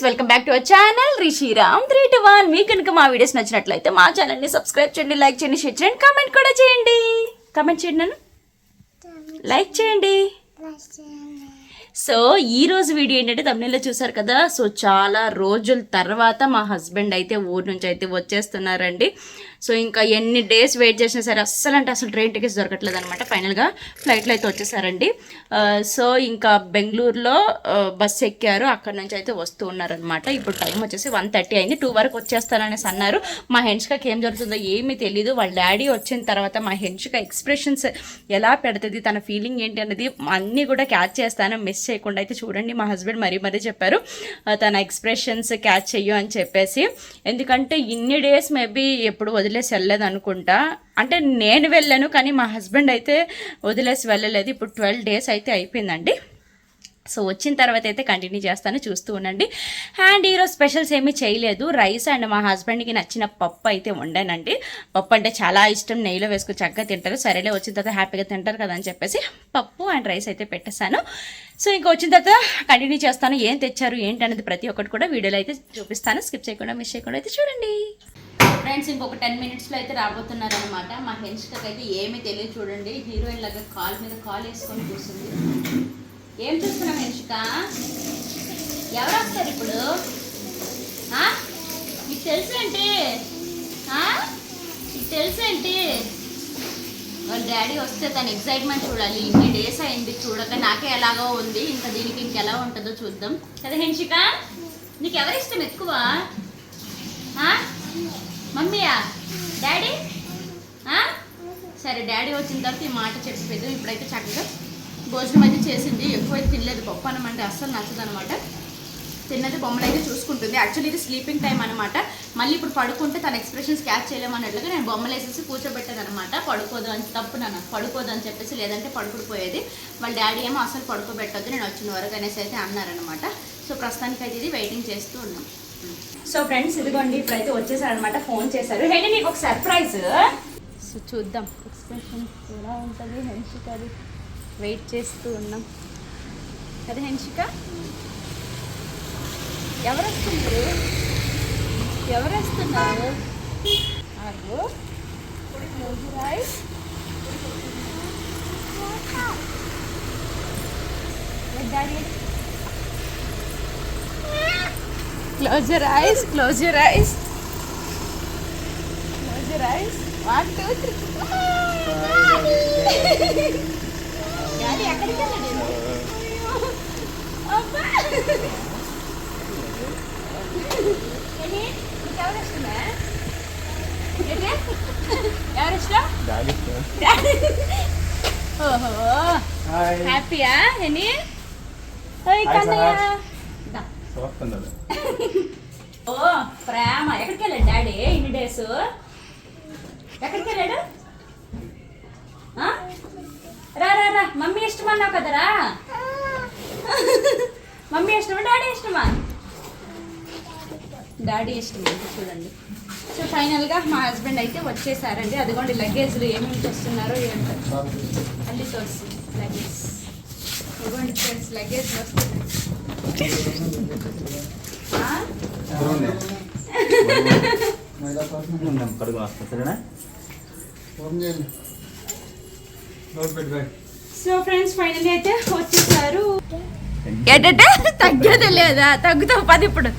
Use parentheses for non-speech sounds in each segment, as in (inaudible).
Friends welcome back to our channel. Rishiram three two one మీకు కనుక మా videos నచ్చినట్లయితే మా ఛానల్ని సబ్స్క్రైబ్ చేయండి లైక్ చేయండి షేర్ చేయండి కామెంట్ కూడా చేయండి. కామెంట్ చేయండి నన్ను. లైక్ చేయండి. సో ఈ రోజు వీడియో ఏంటంటే తమిళలో చూసారు కదా? సో చాలా రోజుల తర్వాత మా హస్బెండ్ అయితే ఊరు నుంచి అయితే వచ్చేస్తున్నారండి. సో ఇంకా ఎన్ని డేస్ వెయిట్ చేసినా సరే అస్సలు అంటే అసలు ట్రైన్ టికెట్స్ దొరకట్లేదు అనమాట ఫైనల్గా ఫ్లైట్లో అయితే వచ్చేసారండి. సో ఇంకా బెంగళూరులో బస్సు ఎక్కారు. అక్కడ నుంచి అయితే వస్తూ ఉన్నారనమాట ఇప్పుడు టైం వచ్చేసి వన్ థర్టీ అయింది. టూ వరకు వచ్చేస్తారనేసి అన్నారు. మా హెన్షికకి ఏం జరుగుతుందో ఏమీ తెలియదు వాళ్ళ డాడీ వచ్చిన తర్వాత మా హెన్షిక ఎక్స్ప్రెషన్స్ ఎలా పెడుతుంది తన ఫీలింగ్ ఏంటి అనేది అన్నీ కూడా క్యాచ్ చేస్తాను. మిస్ చేయకుండా అయితే చూడండి. మా హస్బెండ్ మరీ మరీ చెప్పారు తన ఎక్స్ప్రెషన్స్ క్యాచ్ చెయ్యు అని చెప్పేసి. ఎందుకంటే ఇన్ని డేస్ మేబీ ఎప్పుడు వదిలేసి వెళ్ళలేదు అనుకుంటా. అంటే నేను వెళ్ళాను కానీ మా హస్బెండ్ అయితే వదిలేసి వెళ్ళలేదు. ఇప్పుడు ట్వెల్వ్ డేస్ అయితే అయిపోయిందండి. సో వచ్చిన తర్వాత అయితే కంటిన్యూ చేస్తాను చూస్తూ ఉండండి. అండ్ ఈరోజు స్పెషల్స్ ఏమీ చేయలేదు. రైస్ అండ్ మా హస్బెండ్కి నచ్చిన పప్పు అయితే వండానండి. పప్పు అంటే చాలా ఇష్టం. నెయ్యిలో వేసుకుని చక్కగా తింటారు. సరేలే వచ్చిన తర్వాత హ్యాపీగా తింటారు కదా అని చెప్పేసి పప్పు అండ్ రైస్ అయితే పెట్టేశాను. సో ఇంకా వచ్చిన తర్వాత కంటిన్యూ చేస్తాను. ఏం తెచ్చారు ఏంటి అనేది ప్రతి ఒక్కటి కూడా వీడియోలో అయితే చూపిస్తాను. స్కిప్ చేయకుండా మిస్ చేయకుండా అయితే చూడండి. ఫ్రెండ్స్ ఇంకొక టెన్ మినిట్స్లో అయితే రాబోతున్నారు అనమాట మా హెన్స్కి అయితే ఏమీ తెలియదు చూడండి. హీరోయిన్ లాగా కాల్ మీద కాల్ వేసుకొని కూర్చుంది. ఏం చూస్తున్నాం హెన్షిక ఎవరు వస్తారు ఇప్పుడు? మీకు తెలుసేంటి మీకు తెలుసేంటి వాళ్ళ డాడీ వస్తే తన ఎక్సైట్మెంట్ చూడాలి. ఇన్ని డేస్ అయింది చూడక నాకే ఎలాగో ఉంది. ఇంకా దీనికి ఇంకెలా ఉంటుందో చూద్దాం. కదా హెన్షిక? నీకు ఎవరు ఇష్టం ఎక్కువ? మమ్మీయా? డాడీ? సరే డాడీ వచ్చిన తర్వాత ఈ మాట చెప్పేది ఇప్పుడైతే చక్కగా భోజనం అయితే చేసింది. ఎక్కువ అయితే తినలేదు. పప్పు అన్నం అంటే అస్సలు నచ్చదు అనమాట తిన్నది బొమ్మలు అయితే చూసుకుంటుంది. యాక్చువల్లీ ఇది స్లీపింగ్ టైం అనమాట మళ్ళీ ఇప్పుడు పడుకుంటే తన ఎక్స్ప్రెషన్స్ క్యాచ్ చేయలేమన్నట్లుగా నేను బొమ్మలు వేసేసి కూర్చోబెట్టాను అనమాట పడుకోదు అని తప్పు నన్ను. పడుకోదు అని చెప్పేసి లేదంటే పడుకుడిపోయేది వాళ్ళ డాడీ ఏమో అసలు పడుకోబెట్టద్దు. నేను వచ్చిన వరకు అనేసి అయితే అన్నారనమాట సో ప్రస్తుతానికి అయితే ఇది వెయిటింగ్ చేస్తూ ఉన్నాం. సో ఫ్రెండ్స్ ఇదిగోండి. ఇప్పుడైతే వచ్చేసారనమాట ఫోన్ చేశారు. హే నీకు ఒక సర్ప్రైజ్ సో చూద్దాం. ఎక్స్ప్రెషన్ ఎలా ఉంటుంది? హెన్షికది. వెయిట్ చేస్తూ ఉన్నాం కదా హెన్షిక ఎవరు వస్తున్నారు ఎవరు వస్తున్నారు ఆగు. Close your eyes. Let daddy. Close your eyes. Close your eyes. Close your eyes. One, two, three. ఓహో. హ్యాపీయా? ఎని ఓ ప్రేమ. ఎక్కడికి వెళ్ళాడు డాడీ ఇన్ని డేస్? ఎక్కడికి వెళ్ళాడు? రా రా రా. మమ్మీ ఇష్టమన్నావు కదరా మమ్మీ ఇష్టమా డాడీ ఇష్టమా? డాడీ ఇష్టం చూడండి. సో ఫైనల్గా మా హస్బెండ్ అయితే వచ్చేసారండి. అదిగోండి లగేజ్లు ఏమేమి తెస్తున్నారో ఏంటో అల్లి తోసి లగేజ్. ఇదిగోండి ఫ్రెండ్స్ లగేజ్ వస్తుంది (laughs) ఆ? కడుగు వస్తా సరేనా సో ఫ్రెండ్స్ ఫైనల్లీ అయితే వచ్చేసారు. ఏంటంటే తగ్గేది లేదా? తగ్గుతావు పది ఇప్పుడు.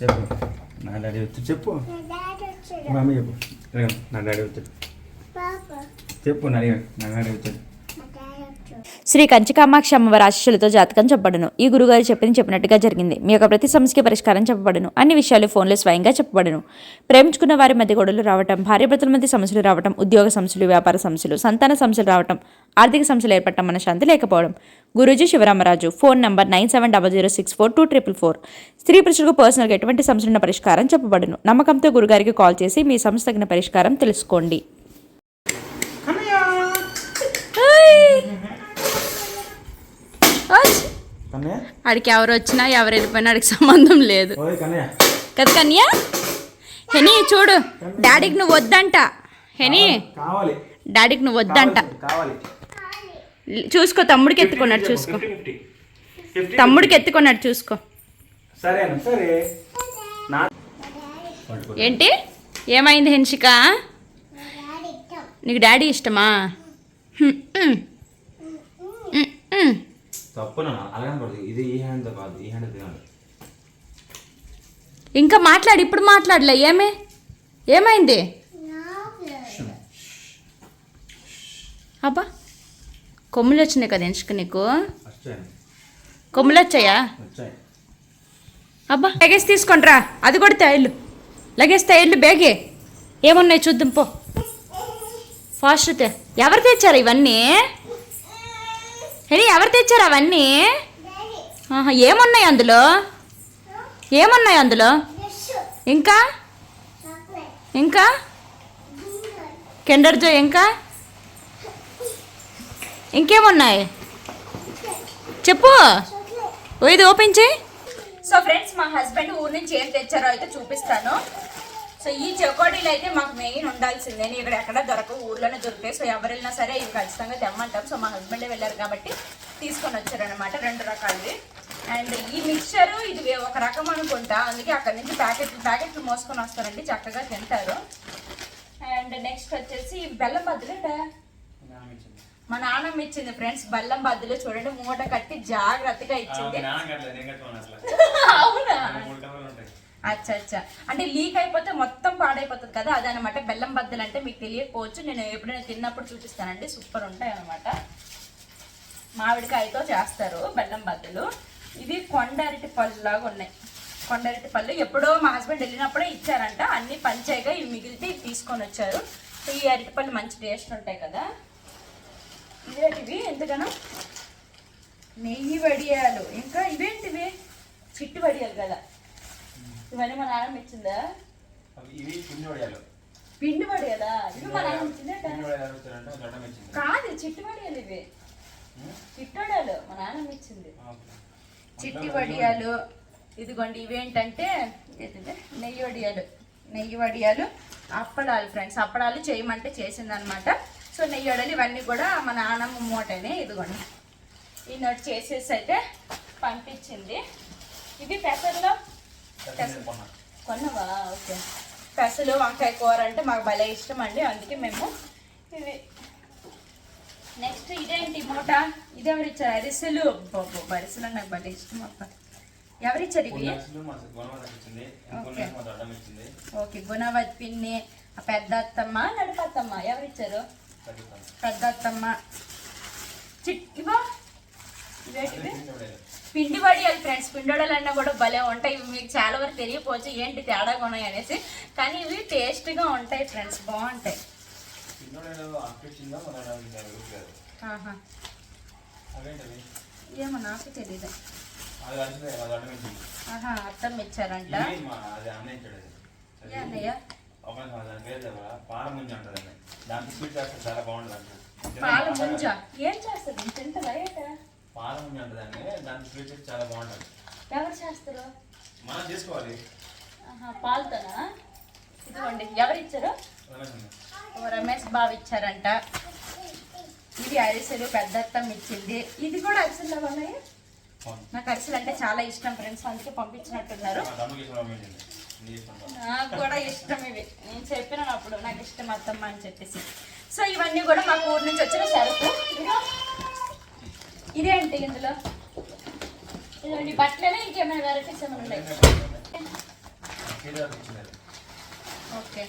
చెప్పు. నా డాడీ వచ్చి చెప్పు. మమ్మీ చెప్పు. నా డాడీ వచ్చాడు. చెప్పు నా డాడీ నా డాడీ వచ్చాడు. శ్రీ కంచికామాక్షి అమ్మవారి ఆశీస్సులతో జాతకం చెప్పబడును. ఈ గురుగారు చెప్పింది చెప్పినట్టుగా జరిగింది. మీ యొక్క ప్రతి సమస్యకి పరిష్కారం చెప్పబడును. అన్ని విషయాలు ఫోన్లో స్వయంగా చెప్పబడును. ప్రేమించుకున్న వారి మధ్య గొడవలు రావటం భార్యాభర్తల మధ్య సమస్యలు రావటం ఉద్యోగ సమస్యలు వ్యాపార సమస్యలు సంతాన సమస్యలు రావటం ఆర్థిక సమస్యలు ఏర్పడటం మన శాంతి లేకపోవడం. Guruji Sivaramaraju phone number nine seven double zero six four two triple four. స్త్రీ పురుషులకు పర్సనల్గా ఎటువంటి సమస్యలున్న పరిష్కారం చెప్పబడును. నమ్మకంతో గురుగారికి కాల్ చేసి మీ సమస్య తగిన పరిష్కారం తెలుసుకోండి. ఆడికి ఎవరు వచ్చినా ఎవరు వెళ్ళిపోయినా ఆడికి సంబంధం లేదు. ఓయ్ కన్నయ్య. కదా కన్యా హెనీ చూడు డాడీకి నువ్వు వద్దంట. హెనీ కావాలి. డాడీకి నువ్వు వద్దంట. కావాలి. చూసుకో తమ్ముడికి ఎత్తుకున్నాడు చూసుకో. తమ్ముడికి ఎత్తుకున్నాడు చూసుకో. ఏంటి? ఏమైంది హెన్షిక? నీకు డాడీ ఇష్టమా? హ్మ్, హ్మ్. హ్మ్, హ్మ్. తప్పు నాన్న అలాగే పడదు. ఇది ఈ హ్యాండ్ కాదు ఈ హ్యాండ్ తినాలి ఇంకా మాట్లాడు ఇప్పుడు మాట్లాడలే. ఏమే? ఏమైంది? అబ్బా కొమ్ములు వచ్చినాయి కదా హెన్షిక నీకు? కొమ్ములు వచ్చాయా? అబ్బా లగేజ్ తీసుకుంట్రా అది కూడా తైళ్ళు. లగేజ్ తైళ్ళు బేగే ఏమున్నాయి చూద్దాం పో. ఫాస్ట్ ఎవరు తెచ్చారు ఇవన్నీ? హెనీ ఎవరు తెచ్చారు అవన్నీ? ఏమున్నాయి అందులో? ఏమున్నాయి అందులో? ఇంకా? ఇంకా? కెండర్ జో ఇంకా? ఇంకేమున్నాయి? చెప్పు. ఇది ఓపెన్ చేయి. సో ఫ్రెండ్స్ మా హస్బెండ్ ఊరి నుంచి ఏం తెచ్చారో అయితే చూపిస్తాను. సో ఈ చకోడీలు అయితే మాకు మెయిన్ ఉండాల్సిందే. ఇక్కడ ఎక్కడ దొరకవు ఊర్లోనే దొరుకుతాయి. సో ఎవరు వెళ్ళినా సరే ఇవి ఖచ్చితంగా తెమ్మంటాం. సో మా హస్బెండే వెళ్ళారు కాబట్టి తీసుకొని వచ్చారనమాట రెండు రకాలవి. అండ్ ఈ మిక్చరు ఇది ఒక రకం అనుకుంటా. అందుకే అక్కడ నుంచి ప్యాకెట్లు ప్యాకెట్లు మోసుకొని వస్తారండి. చక్కగా తింటారు. అండ్ నెక్స్ట్ వచ్చేసి బెల్లం బద్దులు మా నాన్నమ్మ ఇచ్చింది. ఫ్రెండ్స్. బెల్లం బద్దులు చూడండి. మూట కట్టి జాగ్రత్తగా ఇచ్చింది. (laughs) అవునా అచ్చా అచ్చా. అంటే లీక్ అయిపోతే మొత్తం పాడైపోతుంది కదా అదనమాట. బెల్లం బద్దలు అంటే మీకు తెలియకపోవచ్చు. నేను ఎప్పుడైనా తిన్నప్పుడు చూపిస్తానండి. సూపర్ ఉంటాయి అనమాట మామిడికాయతో చేస్తారు బెల్లం బద్దలు. ఇవి కొండరటి పళ్ళు లాగా ఉన్నాయి. కొండరటి పళ్ళు ఎప్పుడో మా హస్బెండ్ వెళ్ళినప్పుడే ఇచ్చారంట. అన్ని పంచాయిగా ఇవి మిగిలితే తీసుకొని వచ్చారు. సో ఈ అరటిపళ్ళు మంచి టేస్ట్ ఉంటాయి కదా. ఇవేటివి ఎందుకనో? నెయ్యి వడియాలు. ఇంకా ఇవేంటివి? చిట్టు వడియాలు కదా. ఇవన్నీ మా నాన్నమ్మ ఇచ్చిందా? ఇవి పిండి వడియాలు. పిండి వడియాలా? ఇవి మా నాన్నమ్మ ఇచ్చిందా కాదు చిట్టు వడియాలు ఇవి. చిట్టు వడియాలు. మా నాన్నమ్మ ఇచ్చింది. చిట్టి వడియాలు. ఇదిగోండి ఇవేంటంటే ఏంటంటే నెయ్యి వడియాలు. నెయ్యి వడియాలు అప్పడాలు ఫ్రెండ్స్. అప్పడాలు చేయమంటే చేసింది అనమాట సో నెయ్యి వడియాలు ఇవన్నీ కూడా మా నాన్నమ్మ మూటనే ఇదిగోండి. ఈ నోట్ చేసేసి అయితే పంపించింది. ఇవి పెసర్లో కొన్నవా? ఓకే. పెసలు వంకాయ కూర అంటే మాకు భలే ఇష్టం అండి అందుకే మేము ఇవి నెక్స్ట్ ఇదేంటి మూట? ఇదెవరు ఇచ్చారు అరిసెలు. అబ్బబ్బో, అరిసెలు నాకు భలే ఇష్టం అప్ప ఎవరిచ్చారు ఇవి? ఓకే. గుణవత్ పిన్ని పెద్ద అత్తమ్మ నడిపత్తమ్మ ఎవరిచ్చారు? పెద్ద అత్తమ్మ చిట్ ఇవా ఇవేంటివి పిండి వడియాలు ఫ్రెండ్స్ పిండి వడియాలు అన్నా కూడా భలే ఉంటాయి. ఇవి మీకు చాలా వరకు తెలియపోవచ్చు ఏంటి తేడాగా ఉన్నాయి అనేసి. కానీ ఇవి టేస్ట్గా ఉంటాయి ఫ్రెండ్స్ బాగుంటాయి. ఏమో నాకు తెలీదు. అత్తమ్మ ఇచ్చారంట. అన్నయ్య పాల ముంజ ఏం చేస్తుంది? తింటదా పాల దానికి స్వీట్ చేస్తే చాలా బాగుంటుంది. ఎవరు చేస్తారు? మనం చేసుకోవాలి. పాలతోనా? ఇదిగోండి ఎవరు ఇచ్చారు రమేష్ బాబు ఇచ్చారంట. ఇది అరిసెలు పెద్దత్తం ఇచ్చింది. ఇది కూడా అరిసెలు ఉన్నాయి నాకు అరిసెలు అంటే చాలా ఇష్టం ఫ్రెండ్స్ అందుకే పంపించినట్టున్నారు. నాకు కూడా ఇష్టం ఇవి. నేను చెప్పినాను అప్పుడు నాకు ఇష్టం అత్తమ్మ అని చెప్పేసి. సో ఇవన్నీ కూడా మాకు ఊరు నుంచి వచ్చిన సరుకు. ఇదిగో. ఇదేంటి ఇందులో? ఇదండి బట్టలేనా ఇంకేమైనా వెరైటీస్ ఏమైనా ఉన్నాయి ఓకే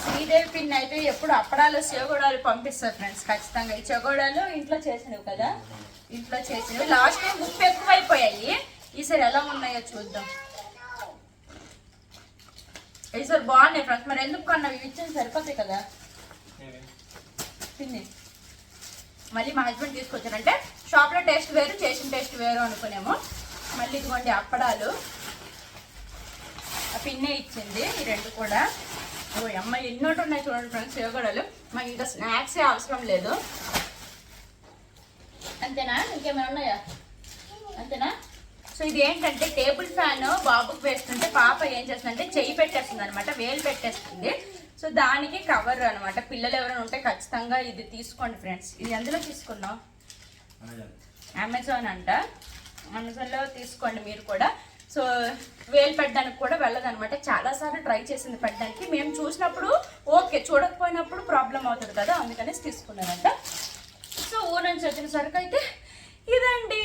శ్రీదేవి పిన్ అయితే ఎప్పుడు అప్పడాలు చెగోడాలు పంపిస్తారు ఫ్రెండ్స్ ఖచ్చితంగా. ఈ చెగోడాలు ఇంట్లో చేసినవి కదా? ఇంట్లో చేసినవి. లాస్ట్ టైం ఉప్పు ఎక్కువైపోయాయి. ఈసారి ఎలా ఉన్నాయో చూద్దాం. ఈసారి బాగున్నాయి ఫ్రెండ్స్ మరి ఎందుకు కొన్నావు? ఇవి ఇచ్చింది సరిపోతాయి కదా? పిన్ని. మళ్ళీ మా హస్బెండ్ తీసుకొచ్చారంటే షాప్లో టేస్ట్ వేరు చేసిన టేస్ట్ వేరు అనుకునేమో. మళ్ళీ ఇదిగోండి అప్పడాలు. ఆ పిన్నే ఇచ్చింది ఈ రెండు కూడా. ఓ అమ్మ ఎన్నోటి ఉన్నాయి చూడండి ఫ్రెండ్స్ యోగడాలు మాకు ఇంకా స్నాక్సే అవసరం లేదు. అంతేనా? ఇంకేమైనా ఉన్నాయా? అంతేనా? సో ఇది ఏంటంటే టేబుల్ ఫ్యాన్ బాబుకి వేస్తుంటే పాప ఏం చేస్తుందంటే చెయ్యి పెట్టేస్తుంది అనమాట వేలు పెట్టేస్తుంది. సో దానికి కవర్ అనమాట పిల్లలు ఎవరైనా ఉంటే ఖచ్చితంగా ఇది తీసుకోండి ఫ్రెండ్స్. ఇది ఎందులో తీసుకున్నాం అమెజాన్ అంట. అమెజాన్లో తీసుకోండి మీరు కూడా. సో వేలు పెట్టడానికి కూడా వెళ్ళదన్నమాట. చాలాసార్లు ట్రై చేసింది పెట్టడానికి. మేము చూసినప్పుడు ఓకే చూడకపోయినప్పుడు ప్రాబ్లం అవుతుంది కదా అందుకనేసి తీసుకున్నానంట సో ఊరు నుంచి వచ్చిన సరుకు అయితే ఇదండి.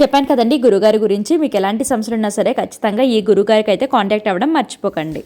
చెప్పాను కదండి గురుగారి గురించి. మీకు ఎలాంటి సమస్యలు ఉన్నా సరే ఖచ్చితంగా ఈ గురుగారికి అయితే కాంటాక్ట్ అవ్వడం మర్చిపోకండి.